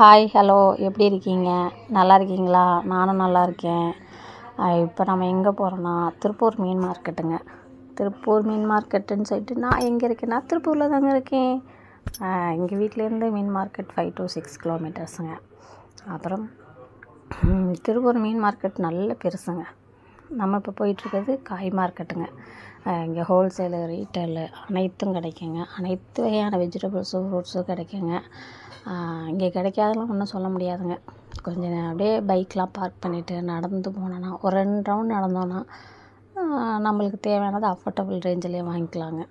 Hi hello எப்படி இருக்கீங்க? நல்லா இருக்கீங்களா? நானும் நல்லா இருக்கேன். இப்போ நம்ம எங்கே போகிறோன்னா திருப்பூர் மீன் மார்க்கெட்டுங்க. திருப்பூர் மீன் மார்க்கெட்டுன்னு சொல்லிட்டு நான் எங்கே இருக்கேன்னா திருப்பூரில் தாங்க இருக்கேன். எங்கள் வீட்டிலேருந்து மீன் மார்க்கெட் ஃபைவ் டு சிக்ஸ் கிலோமீட்டர்ஸுங்க அப்புறம் திருப்பூர் மீன் மார்க்கெட் நல்ல பெருசுங்க. நம்ம இப்போ போயிட்டுருக்கிறது காய் மார்க்கெட்டுங்க இங்கே ஹோல்சேலு ரீட்டெயிலு அனைத்தும் கிடைக்குங்க. அனைத்து வகையான வெஜிடபிள்ஸும் ஃப்ரூட்ஸும் கிடைக்குங்க. இங்கே கிடைக்காதெல்லாம் ஒன்றும் சொல்ல முடியாதுங்க. கொஞ்சம் அப்படியே பைக்லாம் பார்க் பண்ணிவிட்டு நடந்து போனோன்னா ஒரு ரெண்டு ரவுண்ட் நடந்தோன்னா நம்மளுக்கு தேவையானது அஃபோர்டபுள் ரேஞ்சிலே வாங்கிக்கலாங்க.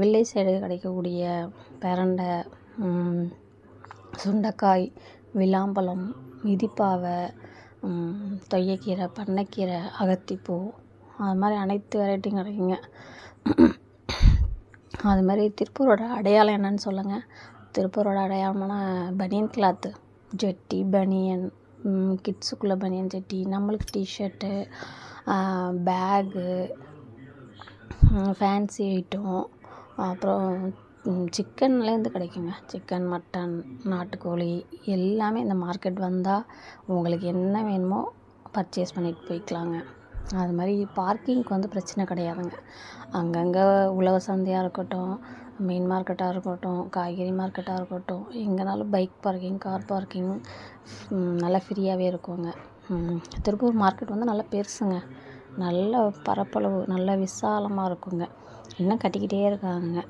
வில்லேஜ் சைடு கிடைக்கக்கூடிய பிரண்டை சுண்டைக்காய் விளாம்பழம் மிதிப்பாவை தொய்யக்கீரை பண்ணைக்கீரை அகத்திப்பூ அது மாதிரி அனைத்து வெரைட்டியும் கிடைக்குங்க. அது மாதிரி திருப்பூரோட அடையாளம் என்னன்னு சொல்லுங்கள் திருப்பூரோட அடையாளம்னா பனியன் கிளாத்து ஜெட்டி பனியன் கிட்ஸுக்குள்ளே பனியன் ஜெட்டி நம்மளுக்கு டிஷர்ட்டு பேகு ஃபேன்சி ஐட்டம் அப்புறம் சிக்கன்லேருந்து கிடைக்குங்க. சிக்கன் மட்டன் நாட்டுக்கோழி எல்லாமே இந்த மார்க்கெட் வந்தால் உங்களுக்கு என்ன வேணுமோ பர்ச்சேஸ் பண்ணிட்டு போய்க்கலாங்க. அது மாதிரி பார்க்கிங்க்கு வந்து பிரச்சனை கிடையாதுங்க. அங்கங்கே உழவு சந்தையாக இருக்கட்டும் மீன் மார்க்கெட்டாக இருக்கட்டும் காய்கறி மார்க்கெட்டாக இருக்கட்டும் எங்கேனாலும் பைக் பார்க்கிங் கார் பார்க்கிங் நல்லா ஃப்ரீயாகவே இருக்குங்க. திருப்பூர் மார்க்கெட் வந்து நல்லா பெருசுங்க. நல்ல பரப்பளவு நல்ல விசாலமாக இருக்குங்க. இன்னும் கட்டிக்கிட்டே இருக்காங்க.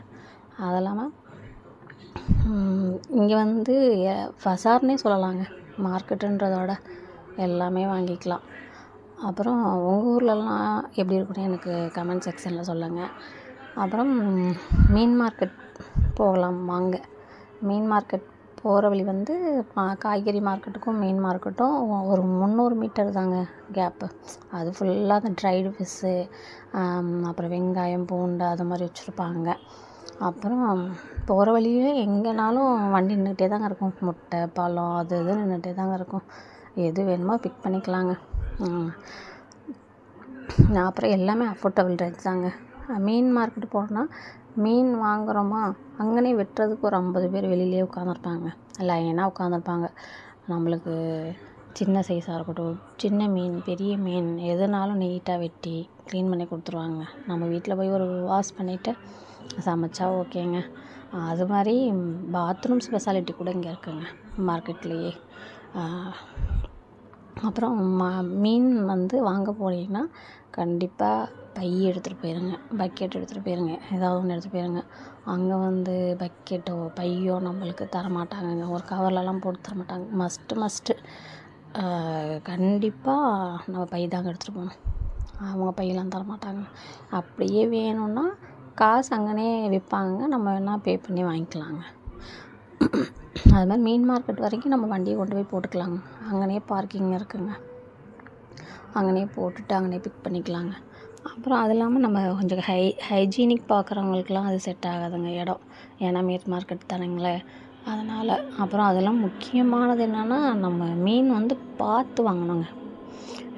அது இல்லாமல் இங்கே வந்து எ- சொல்லலாங்க. மார்க்கெட்டுன்றதோட எல்லாமே வாங்கிக்கலாம். அப்புறம் உங்கள் ஊர்லலாம் எப்படி இருக்குன்னு எனக்கு கமெண்ட் செக்ஷனில் சொல்லுங்கள் அப்புறம் மீன் மார்க்கெட் போகலாம் வாங்க. மீன் மார்க்கெட் போகிற வழி வந்து பா- காய்கறி மார்க்கெட்டுக்கும் மீன் மார்க்கெட்டும் ஒரு முந்நூறு மீட்டர் தாங்க கேப்பு அது ஃபுல்லாக அந்த ட்ரைடு ஃபிஷ்ஷு அப்புறம் வெங்காயம் பூண்டு அது மாதிரி வச்சுருப்பாங்க. அப்புறம் போகிற வழியே எங்கேனாலும் வண்டி நின்றுட்டே தாங்க இருக்கும். முட்டை பழம் அது இது நின்றுட்டே தாங்க இருக்கும். எது வேணுமோ பிக் பண்ணிக்கலாங்க. நான் அப்புறம் எல்லாமே அஃபோர்டபுள் ரேட் தாங்க. மீன் மார்க்கெட் போனோன்னா மீன் வாங்குகிறோமா அங்கனே வெட்டுறதுக்கு ஒரு ஐம்பது பேர் வெளியிலே உட்காந்துருப்பாங்க லைனாக உட்காந்துருப்பாங்க நம்மளுக்கு சின்ன சைஸாக இருக்கட்டும் சின்ன மீன் பெரிய மீன் எதுனாலும் நீட்டாக வெட்டி க்ளீன் பண்ணி கொடுத்துருவாங்க. நம்ம வீட்டில் போய் ஒரு வாஷ் பண்ணிவிட்டு சமைச்சா ஓகேங்க. அது மாதிரி பாத்ரூம் ஸ்பெஷாலிட்டி கூட இங்கே இருக்குங்க மார்க்கெட்லேயே அப்புறம் ம மீன் வந்து வாங்க போனீங்கன்னா கண்டிப்பாக பை எடுத்துகிட்டு போயிருங்க பக்கெட் எடுத்துகிட்டு போயிருங்க ஏதாவது ஒன்று எடுத்துகிட்டு போயிருங்க. அங்கே வந்து பக்கெட்டோ பையோ நம்மளுக்கு தரமாட்டாங்கங்க ஒரு கவர்லலாம் போட்டு தரமாட்டாங்க. மஸ்ட்டு மஸ்ட்டு கண்டிப்பாக நம்ம பை தாங்க எடுத்துகிட்டு போகணும். அவங்க பையெல்லாம் தரமாட்டாங்க அப்படியே வேணும்னா காசு அங்கனே விற்பாங்க நம்ம வேணால் பே பண்ணி வாங்கிக்கலாங்க. அது மாதிரி மீன் மார்க்கெட் வரைக்கும் நம்ம வண்டியை கொண்டு போய் போட்டுக்கலாங்க. அங்கனே பார்க்கிங் இருக்குங்க. அங்கனே போட்டுட்டு அங்கனே பிக் பண்ணிக்கலாங்க. அப்புறம் அது இல்லாமல் நம்ம கொஞ்சம் ஹை ஹைஜீனிக் பார்க்குறவங்களுக்குலாம் அது செட் ஆகாதுங்க இடம். ஏன்னா மீட் மார்க்கெட் தானுங்களே. அதனால் அப்புறம் அதெல்லாம் முக்கியமானது என்னென்னா நம்ம மீன் வந்து பார்த்து வாங்கணுங்க.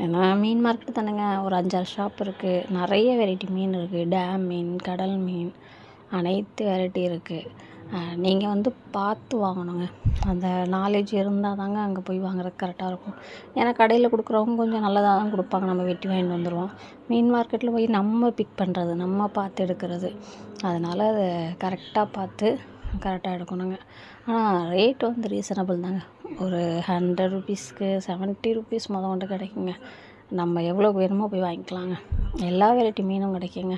ஏன்னா மீன் மார்க்கெட் தானேங்க. ஒரு அஞ்சாறு ஷாப் இருக்குது நிறைய வெரைட்டி மீன் இருக்குது டேம் மீன் கடல் மீன் அனைத்து வெரைட்டி இருக்குது நீங்கள் வந்து பார்த்து வாங்கணுங்க. அந்த நாலேஜ் இருந்தால் தாங்க அங்கே போய் வாங்குறது கரெக்டாக இருக்கும். ஏன்னா கடையில் கொடுக்குறவங்க கொஞ்சம் நல்லதாக தான் கொடுப்பாங்க. நம்ம வெட்டி வாங்கிட்டு வந்துடுவோம் மீன் மார்க்கெட்டில் போய் நம்ம பிக் பண்ணுறது நம்ம பார்த்து எடுக்கிறது. அதனால் அதை கரெக்டாக பார்த்து கரெக்டாக எடுக்கணுங்க. ஆனால் ரேட் வந்து ரீசனபிள் தாங்க. ஒரு ஹண்ட்ரட் ருபீஸ்க்கு செவன்ட்டி ருபீஸ் முத கொண்டு கிடைக்குங்க. நம்ம எவ்வளோ வேணுமோ போய் வாங்கிக்கலாங்க. எல்லா வெரைட்டி மீனும் கிடைக்குங்க.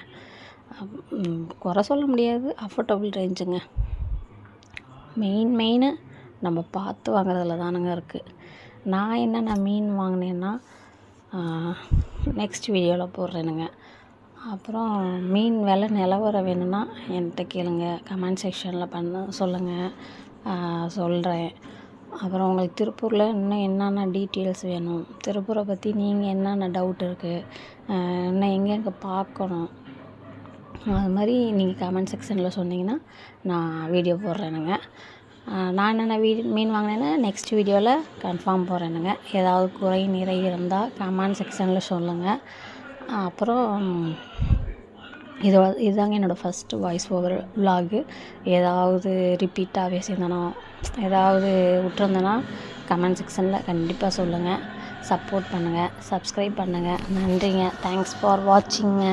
குறை சொல்ல முடியாது. அஃபோர்டபுள் ரேஞ்சுங்க மெயின் மெயினு நம்ம பார்த்து வாங்குறதுல தானுங்க இருக்குது நான் என்னென்ன மீன் வாங்கினேன்னா நெக்ஸ்ட் வீடியோவில் போடுறேனுங்க. அப்புறம் மீன் விலை நிலவரம் வேணும்னா என்கிட்ட கேளுங்க. கமெண்ட் செக்ஷனில் பண்ண சொல்லுங்கள் சொல்கிறேன் அப்புறம் உங்களுக்கு திருப்பூரில் இன்னும் என்னென்ன டீட்டெயில்ஸ் வேணும்? திருப்பூரை பற்றி நீங்கள் என்னென்ன டவுட் இருக்குது இன்னும் எங்கெங்கே பார்க்கணும்? அது மாதிரி நீங்கள் கமெண்ட் செக்ஷனில் சொன்னீங்கன்னா நான் வீடியோ போடுறேனுங்க. நான் என்னென்ன வீ மீன் வாங்கினேன்னா நெக்ஸ்ட் வீடியோவில் கன்ஃபார்ம் போடுறேனுங்க ஏதாவது குறை நிறை இருந்தால் கமெண்ட் செக்ஷனில் சொல்லுங்கள் அப்புறம் இது இதுதாங்க என்னோடய ஃபஸ்ட்டு வாய்ஸ் ஓவர் விலாகு ஏதாவது ரிப்பீட்டாக பேசியிருந்தேனோ ஏதாவது விட்ருந்தேன்னா கமெண்ட் செக்ஷனில் கண்டிப்பாக சொல்லுங்கள் சப்போர்ட் பண்ணுங்கள் சப்ஸ்கிரைப் பண்ணுங்கள் நன்றிங்க. Thanks for வாட்சிங்க